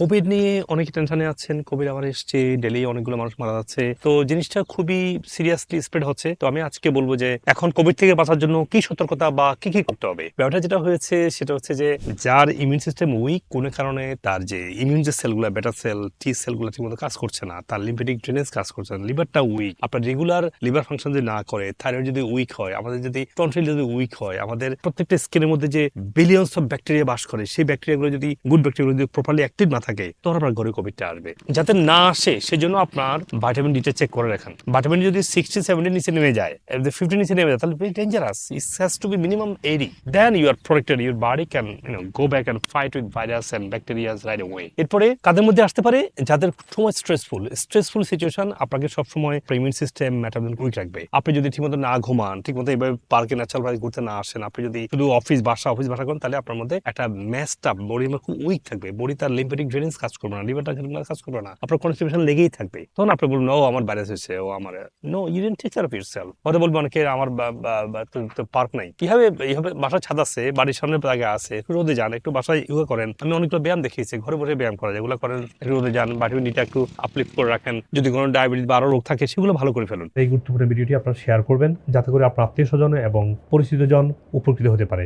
Covid নিয়ে অনেকে টেনশনে আছেন। কোভিড আবার এসছে ডেলি অনেকগুলো মানুষ মারা যাচ্ছে। তো জিনিসটা খুবই সিরিয়াসলি স্প্রেড হচ্ছে। তো আমি আজকে বলব যে, এখন কোভিড থেকে বাঁচার জন্য কি সতর্কতা বা কি কি করতে হবে? ব্যাপারটা যেটা হয়েছে, সেটা হচ্ছে যে, যার ইমিউন সিস্টেম উইক কোনো কারণে তার যে ইমিউন যে সেলগুলো বেটা সেল টি সেলগুলো ঠিকমতো কাজ করছে না, তার লিম্ফেটিক ড্রেনেজ কাজ করছে না লিভারটা উইক আপনার রেগুলার লিভার ফাংশন যদি না করে থাইরয়েড যদি উইক হয়, আমাদের যদি টনসিল যদি উইক হয়, আমাদের প্রত্যেকটা স্কিনের মধ্যে যে বিলিয়নস অফ ব্যাকটেরিয়া বাস করে, সেই ব্যাকটেরিয়াগুলো যদি গুড ব্যাকটেরিয়াগুলো যদি প্রপারলি অ্যাক্টিভ না থাকে, তখন আপনার ঘরে কোভিডটা আসবে। যাতে না আসে, সেজন্য আপনার ভাইটামিন ডিটা চেক করে রাখেন। ভাইটামিন যদি সিক্সটি সেভেন্টি নিচে নেমে যায় ফিফটি নিচে নেমে যায়, তাহলে dangerous it has to be minimum eighty then you are protected your body can you know go back and fight with virus and bacterias right way এরপরে কাদের মধ্যে আসতে পারে, যাদের সময় স্ট্রেসফুল স্ট্রেসফুল সিচুয়েশন আপনাকে সবসময় ইমিউন সিস্টেম মেটাবলিজম উইক রাখবে। আপনি যদি ঠিকমতো না ঘুমান, ঠিকমতো এইভাবে পার্কে ন্যাচারাল ভাবে ঘুরতে না আসেন, আপনি যদি শুধু অফিস বাসা অফিস বাসা করেন, তাহলে আপনার মধ্যে একটা ম্যাচটা বডি খুব উইক থাকবে। বডি তার লিম্ফেটিক ড্রেনেজ কাজ করবে না লিভারটা কাজ করবে না আপনার কনস্টিপেশন লেগেই থাকবে। তখন আপনি বলবেন, ও, আমার ভাইরাস হয়েছে, ও, আমার no you don't take care of yourself হয়তো বলব অনেকে, আমার পার্ক নাই। কীভাবে, এইভাবে বাসার ছাদ আছে, বাড়ির সামনে জায়গা আছে, একটু রোদে যান, একটু বাসায় ইয়োগা করেন। আমি অনেকগুলো ব্যায়াম দেখিয়েছি, ঘরে বসে ব্যায়াম করা যায়। এগুলো করেন রোদে যান বাটির নিটা একটু আপলিফ্ট করে রাখেন। যদি কোনো ডায়াবেটিস বা আরও রোগ থাকে, সেগুলো ভালো করে ফেলুন। এই গুরুত্বপূর্ণ ভিডিওটি আপনারা শেয়ার করবেন, যাতে করে আপনার আত্মীয় স্বজন এবং পরিচিতজন উপকৃত হতে পারে।